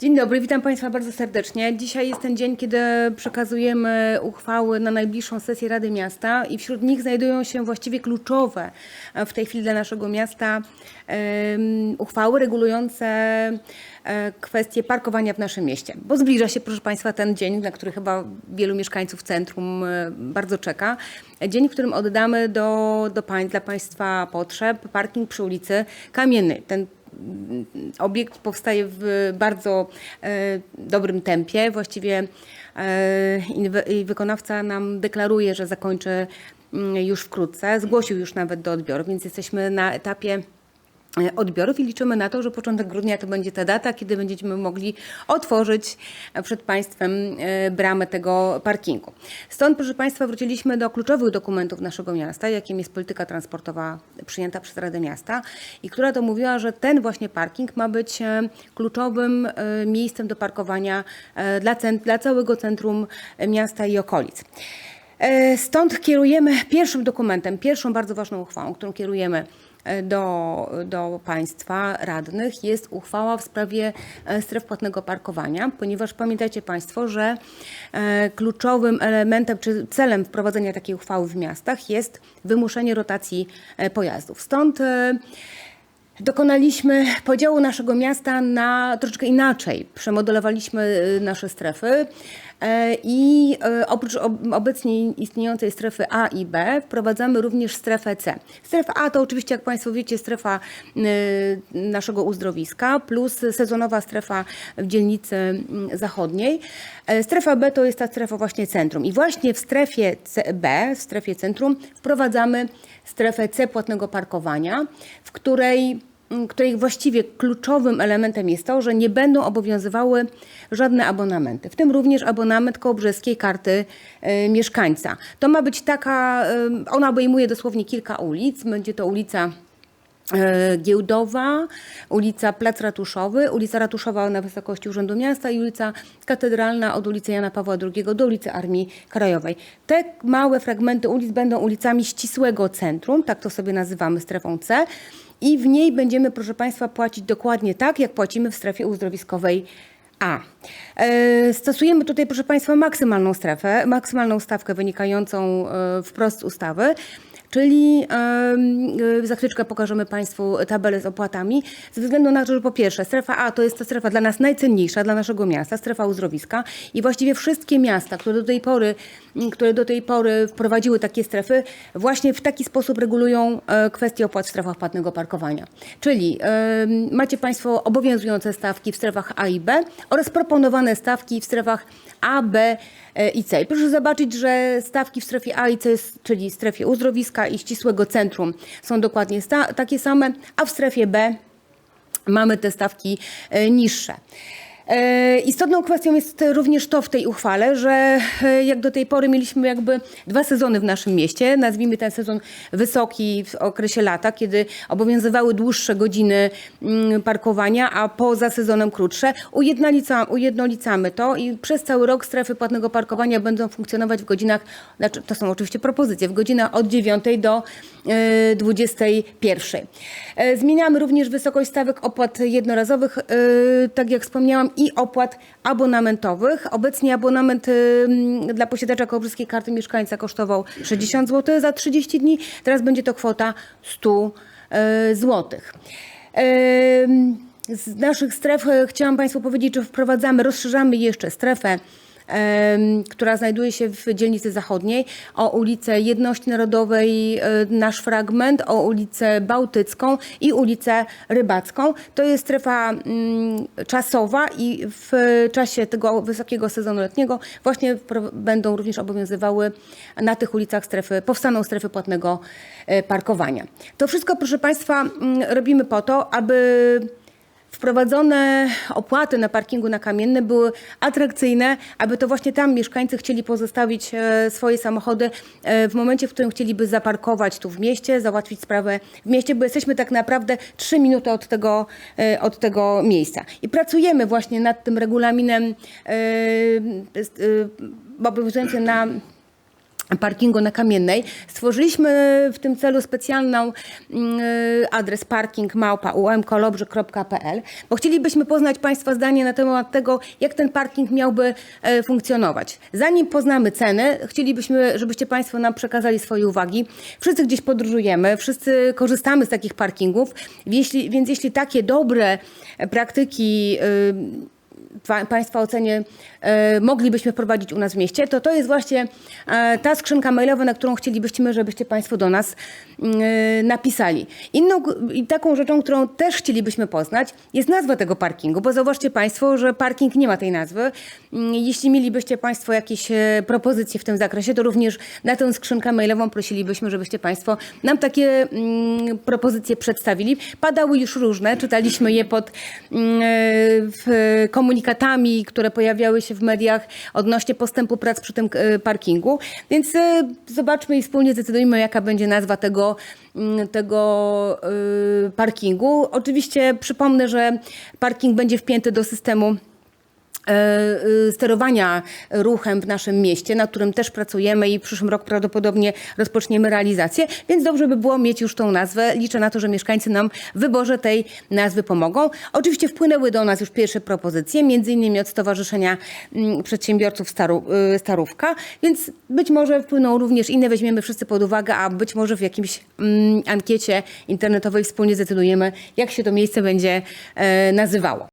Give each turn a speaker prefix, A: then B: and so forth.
A: Dzień dobry, witam Państwa bardzo serdecznie. Dzisiaj jest ten dzień, kiedy przekazujemy uchwały na najbliższą sesję Rady Miasta i wśród nich znajdują się właściwie kluczowe e, w tej chwili dla naszego miasta em, uchwały regulujące e, kwestie parkowania w naszym mieście. Bo zbliża się, proszę Państwa, ten dzień, na który chyba wielu mieszkańców centrum e, bardzo czeka. Dzień, w którym oddamy do, do pań, dla Państwa potrzeb parking przy ulicy Kamiennej. Ten obiekt powstaje w bardzo e, dobrym tempie. Właściwie e, wykonawca nam deklaruje, że zakończy mm, już wkrótce. Zgłosił już nawet do odbioru, więc jesteśmy na etapie odbiorów i liczymy na to, że początek grudnia to będzie ta data, kiedy będziemy mogli otworzyć e, przed Państwem e, bramę tego parkingu. Stąd, proszę Państwa, wróciliśmy do kluczowych dokumentów naszego miasta, jakim jest polityka transportowa przyjęta przez Radę Miasta i która to mówiła, że ten właśnie parking ma być e, kluczowym e, miejscem do parkowania e, dla, dla całego centrum e, miasta i okolic. E, Stąd kierujemy pierwszym dokumentem, pierwszą bardzo ważną uchwałą, którą kierujemy e, do, do Państwa radnych jest uchwała w sprawie e, stref płatnego parkowania, ponieważ pamiętajcie Państwo, że e, kluczowym elementem czy celem wprowadzenia takiej uchwały w miastach jest wymuszenie rotacji e, pojazdów. Stąd e, Dokonaliśmy podziału naszego miasta na troszeczkę inaczej. Przemodelowaliśmy y, nasze strefy e, i e, oprócz ob- obecnie istniejącej strefy A i B wprowadzamy również strefę C. Strefa A to oczywiście, jak Państwo wiecie, strefa y, naszego uzdrowiska plus sezonowa strefa w dzielnicy mm, zachodniej. E, Strefa B to jest ta strefa właśnie centrum i właśnie w strefie C- B, w strefie centrum wprowadzamy strefę C płatnego parkowania, w której której właściwie kluczowym elementem jest to, że nie będą obowiązywały żadne abonamenty, w tym również abonament kołobrzeskiej karty e, mieszkańca. To ma być taka, e, ona obejmuje dosłownie kilka ulic, będzie to ulica e, Giełdowa, ulica Plac Ratuszowy, ulica Ratuszowa na wysokości Urzędu Miasta i ulica Katedralna od ulicy Jana Pawła II do ulicy Armii Krajowej. Te małe fragmenty ulic będą ulicami ścisłego centrum, tak to sobie nazywamy strefą C i w niej będziemy, proszę Państwa, płacić dokładnie tak, jak płacimy w strefie uzdrowiskowej a. E, Stosujemy tutaj, proszę Państwa, maksymalną strefę, maksymalną stawkę wynikającą e, wprost z ustawy. Czyli e, za chwileczkę pokażemy Państwu tabelę z opłatami. Ze względu na to, że po pierwsze strefa A to jest ta strefa dla nas najcenniejsza, dla naszego miasta, strefa uzdrowiska i właściwie wszystkie miasta, które do tej pory, które do tej pory wprowadziły takie strefy, właśnie w taki sposób regulują e, kwestie opłat w strefach płatnego parkowania. Czyli macie Państwo obowiązujące stawki w strefach A i B oraz proponowane stawki w strefach A, B e, i C. I proszę zobaczyć, że stawki w strefie A i C, czyli strefie uzdrowiska i ścisłego centrum są dokładnie takie same, a w strefie B mamy te stawki e, niższe. E, Istotną kwestią jest również to w tej uchwale, że e, jak do tej pory mieliśmy jakby dwa sezony w naszym mieście. Nazwijmy ten sezon wysoki w okresie lata, kiedy obowiązywały dłuższe godziny mm, parkowania, a poza sezonem krótsze. Ujednolica, ujednolicamy to i przez cały rok strefy płatnego parkowania będą funkcjonować w godzinach, znaczy to są oczywiście propozycje, w godzinach od 9 do 21. E, Zmieniamy również wysokość stawek opłat jednorazowych, e, tak jak wspomniałam, i opłat abonamentowych. Obecnie abonament e, dla posiadacza kołobrzeskiej karty mieszkańca kosztował 60 zł za 30 dni. Teraz będzie to kwota 100 e, złotych. Em, Z naszych stref e, chciałam Państwu powiedzieć, że wprowadzamy, rozszerzamy jeszcze strefę która znajduje się w dzielnicy zachodniej, o ulicę Jedności Narodowej, e, nasz fragment, o ulicę Bałtycką i ulicę Rybacką. To jest strefa mm, czasowa i w czasie tego wysokiego sezonu letniego właśnie będą również obowiązywały na tych ulicach strefy, powstaną strefy płatnego e, parkowania. To wszystko, proszę Państwa, mm, robimy po to, aby wprowadzone opłaty na parkingu na Kamienny były atrakcyjne, aby to właśnie tam mieszkańcy chcieli pozostawić e, swoje samochody e, w momencie, w którym chcieliby zaparkować tu w mieście, załatwić sprawę w mieście, bo jesteśmy tak naprawdę trzy minuty od tego, e, od tego miejsca. I pracujemy właśnie nad tym regulaminem obowiązującym na parkingu na Kamiennej. Stworzyliśmy w tym celu specjalną mm, adres parkingmałpa.umkolobrzy.pl, bo chcielibyśmy poznać Państwa zdanie na temat tego, jak ten parking miałby e, funkcjonować. Zanim poznamy ceny, chcielibyśmy, żebyście Państwo nam przekazali swoje uwagi. Wszyscy gdzieś podróżujemy, wszyscy korzystamy z takich parkingów, jeśli, więc jeśli takie dobre praktyki y, Państwa ocenie e, moglibyśmy wprowadzić u nas w mieście, to to jest właśnie e, ta skrzynka mailowa, na którą chcielibyśmy, żebyście Państwo do nas mm, e, napisali. Inną i taką rzeczą, którą też chcielibyśmy poznać, jest nazwa tego parkingu, bo zauważcie Państwo, że parking nie ma tej nazwy. Mm, Jeśli mielibyście Państwo jakieś propozycje w tym zakresie, to również na tę skrzynkę mailową prosilibyśmy, żebyście Państwo nam takie mm, propozycje przedstawili. Padały już różne, czytaliśmy je pod w komunikatami, które pojawiały się w mediach odnośnie postępu prac przy tym e, parkingu. Więc e, zobaczmy i wspólnie zdecydujmy, jaka będzie nazwa tego, mm, tego e, parkingu. Oczywiście przypomnę, że parking będzie wpięty do systemu sterowania ruchem w naszym mieście, nad którym też pracujemy i w przyszłym roku prawdopodobnie rozpoczniemy realizację, więc dobrze by było mieć już tą nazwę. Liczę na to, że mieszkańcy nam w wyborze tej nazwy pomogą. Oczywiście wpłynęły do nas już pierwsze propozycje, między innymi od Stowarzyszenia mm, Przedsiębiorców Staru, y, Starówka, więc być może wpłyną również inne, weźmiemy wszyscy pod uwagę, a być może w jakimś mm, ankiecie internetowej wspólnie zdecydujemy, jak się to miejsce będzie e, nazywało.